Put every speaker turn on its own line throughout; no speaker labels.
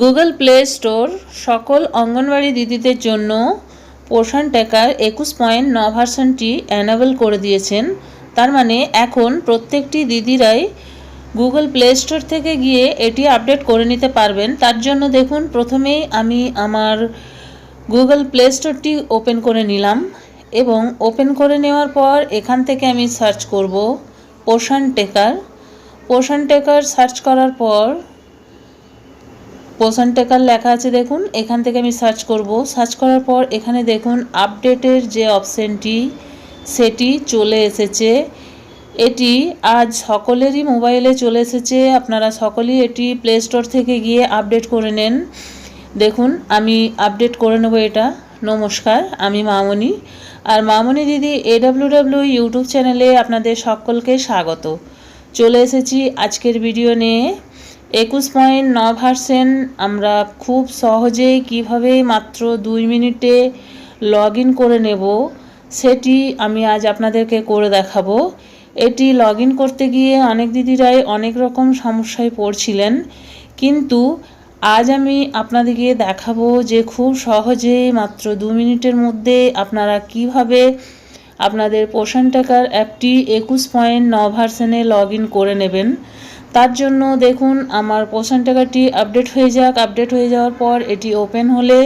Google play store সকল অঙ্গনওয়াড়ি দিদিদের জন্য পোষণ টেকার একুশ পয়েন্ট ন ভার্সনটি অ্যানাবেল করে দিয়েছেন। তার মানে এখন প্রত্যেকটি দিদিরাই গুগল প্লে স্টোর থেকে গিয়ে এটি আপডেট করে নিতে পারবেন। তার জন্য দেখুন, প্রথমেই আমি আমার গুগল প্লে স্টোরটি ওপেন করে নিলাম এবং ওপেন করে নেওয়ার পর এখান থেকে আমি সার্চ করব পোষণ টেকার পোষণ টেকার সার্চ করার পর পোষণ লেখা আছে দেখুন, এখান থেকে আমি সার্চ করব। সার্চ করার পর এখানে দেখুন আপডেটের যে অপশানটি সেটি চলে এসেছে। এটি আজ সকলেরই মোবাইলে চলে এসেছে। আপনারা সকলেই এটি প্লে স্টোর থেকে গিয়ে আপডেট করে নেন। দেখুন, আমি আপডেট করে নেব এটা। নমস্কার, আমি মামনি। আর মামনি দিদি এডাব্লিউডাব্লিউ ইউটিউব চ্যানেলে আপনাদের সকলকে স্বাগত। চলে এসেছি আজকের ভিডিও নিয়ে। একুশ পয়েন্ট ন ভার্সেন আমরা খুব সহজেই কীভাবে মাত্র দুই মিনিটে লগ করে নেব, সেটি আমি আজ আপনাদেরকে করে দেখাবো। এটি লগ করতে গিয়ে অনেক দিদিরাই অনেক রকম সমস্যায় পড়ছিলেন, কিন্তু আজ আমি আপনাদেরকে দেখাবো যে খুব সহজেই মাত্র দু মিনিটের মধ্যে আপনারা কীভাবে আপনাদের পোষণ টাকার অ্যাপটি একুশ পয়েন্ট ন ভার্সনে লগ করে নেবেন। তার জন্য দেখুন, আমার পোষণ টাকাটি আপডেট হয়ে যাক। আপডেট হয়ে যাওয়ার পর এটি ওপেন হলে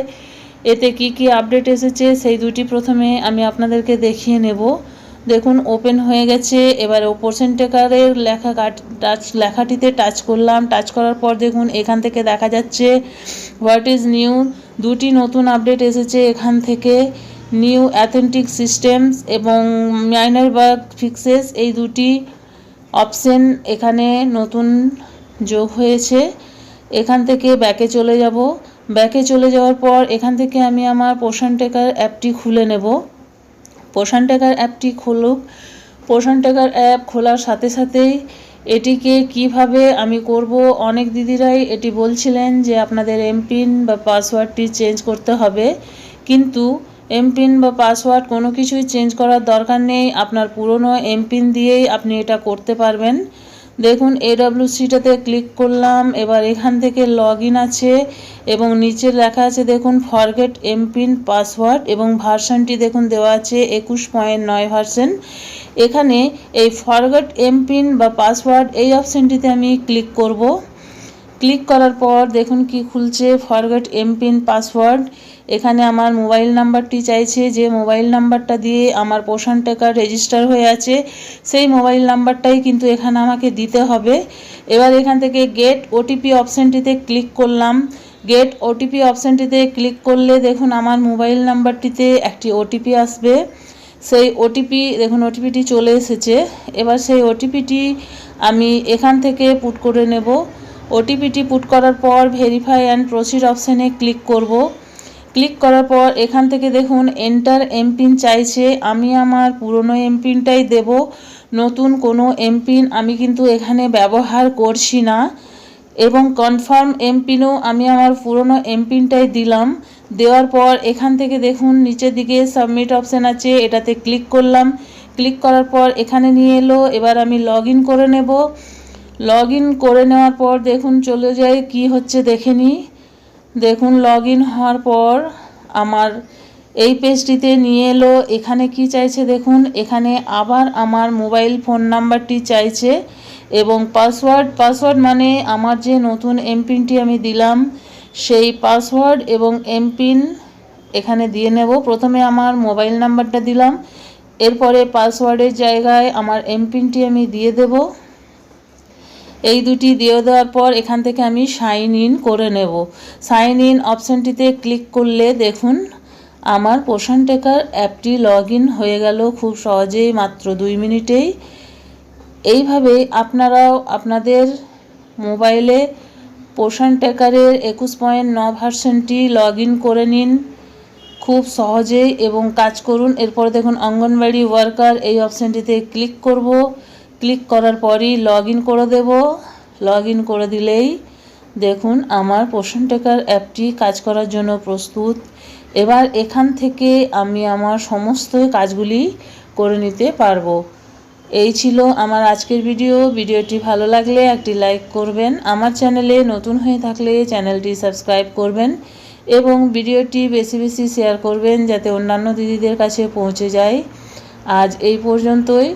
এতে কি কি আপডেট এসেছে সেই দুটি প্রথমে আমি আপনাদেরকে দেখিয়ে নেব। দেখুন ওপেন হয়ে গেছে। এবার ও পোর্সেন্ট টেকারের লেখা টাচ লেখাটিতে টাচ করলাম। টাচ করার পর দেখুন, এখান থেকে দেখা যাচ্ছে হোয়াট ইজ নিউ দুটি নতুন আপডেট এসেছে এখান থেকে। নিউ অ্যাথেন্টিক সিস্টেমস এবং মাইনার বাগ ফিক্সেস এই দুটি অপশন এখানে নতুন যোগ হয়েছে। এখান থেকে ব্যাকে চলে যাব। ব্যাকে চলে যাওয়ার পর এখান থেকে আমি আমার পোষণ টেকার অ্যাপটি খুলে নেব। পোষণ টেকার অ্যাপটি খুলুক। পোষণ টেকার অ্যাপ খোলার সাথে সাথেই এটিকে কীভাবে আমি করব অনেক দিদিরাই এটি বলছিলেন যে আপনাদের এমপিন বা পাসওয়ার্ডটি চেঞ্জ করতে হবে। কিন্তু এমপিন বা পাসওয়ার্ড কোনো কিছুই চেঞ্জ করার দরকার নেই। আপনার পুরনো এমপিন দিয়েই আপনি এটা করতে পারবেন। দেখুন এডাব্লিউসিটাতে ক্লিক করলাম। এবার এখান থেকে লগ আছে এবং নিচে লেখা আছে, দেখুন ফরগেট এমপিন পাসওয়ার্ড এবং ভার্সানটি দেখুন দেওয়া আছে একুশ পয়েন্ট নয় ভার্সন এখানে এই ফরগেট এমপিন বা পাসওয়ার্ড এই অপশানটিতে আমি ক্লিক করব। ক্লিক করার পর দেখুন কি খুলছে ফরগেট এমপিন পাসওয়ার্ড এখানে আমার মোবাইল নাম্বারটি চাইছে, যে মোবাইল নাম্বারটা দিয়ে আমার পোষণ টেকার রেজিস্টার হয়ে আছে, সেই মোবাইল নাম্বারটাই কিন্তু এখানে আমাকে দিতে হবে। এবার এখান থেকে গেট ওটিপি অপশানটিতে ক্লিক করলাম। গেট ওটিপি অপশানটিতে ক্লিক করলে দেখুন আমার মোবাইল নাম্বারটিতে একটি ওটিপি আসবে। সেই ওটিপি দেখুন ওটিপিটি চলে এসেছে। এবার সেই ওটিপিটি আমি এখান থেকে পুট করে নেব। ওটিপিটি পুট করার পর ভেরিফাই অ্যান্ড প্রসিড অপশানে ক্লিক করব। ক্লিক করার পর এখান থেকে দেখুন এন্টার এমপিন চাইছে। আমি আমার পুরনো এমপিনটাই দেব। নতুন কোনো এমপিন আমি কিন্তু এখানে ব্যবহার করছি না। এবং কনফার্ম এমপিনও আমি আমার পুরনো এমপিনটাই দিলাম। দেওয়ার পর এখান থেকে দেখুন, নিচের দিকে সাবমিট অপশান আছে, এটাতে ক্লিক করলাম। ক্লিক করার পর এখানে নিয়ে এলো। এবার আমি লগ করে নেব। লগ করে নেওয়ার পর দেখুন, চলে যায় কি হচ্ছে দেখে নিই দেখুন লগ ইন হওয়ার পর আমার এই পেজটিতে নিয়ে এলো। এখানে কি চাইছে দেখুন, এখানে আবার আমার মোবাইল ফোন নাম্বারটি চাইছে এবং পাসওয়ার্ড পাসওয়ার্ড মানে আমার যে নতুন এমপিনটি আমি দিলাম, সেই পাসওয়ার্ড এবং এমপিন এখানে দিয়ে নেব। প্রথমে আমার মোবাইল নাম্বারটা দিলাম, এরপরে পাসওয়ার্ডের জায়গায় আমার এমপিনটি আমি দিয়ে দেবো। এই দুটি দিয়ে দেওয়ার পর এখান থেকে আমি সাইন ইন করে নেব। সাইন ইন অপশানটিতে ক্লিক করলে দেখুন আমার পোষণ টেকার অ্যাপটি লগ হয়ে গেল খুব সহজেই মাত্র দুই মিনিটেই। এইভাবে আপনারাও আপনাদের মোবাইলে পোষণ টেকারের একুশ পয়েন্ট ন ভার্সনটি লগ করে নিন খুব সহজেই এবং কাজ করুন। এরপর দেখুন অঙ্গনবাড়ি ওয়ার্কার এই অপশানটিতে ক্লিক করব। ক্লিক করার পরই লগ ইন করে দেব। লগ ইন করে দিলেই দেখুন আমার পোষণ টেকার অ্যাপটি কাজ করার জন্য প্রস্তুত। এবার এখান থেকে আমি আমার সমস্ত কাজগুলি করে নিতে পারব। এই ছিল আমার আজকের ভিডিও ভিডিওটি ভালো লাগলে একটি লাইক করবেন। আমার চ্যানেলে নতুন হয়ে থাকলে চ্যানেলটি সাবস্ক্রাইব করবেন এবং ভিডিওটি বেশি বেশি শেয়ার করবেন যাতে অন্যান্য দিদিদের কাছে পৌঁছে যায়। আজ এই পর্যন্তই।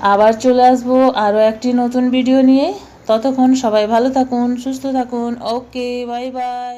আবার চলে আসব আরও একটি নতুন ভিডিও নিয়ে। ততক্ষণ সবাই ভালো থাকুন, সুস্থ থাকুন। Okay bye bye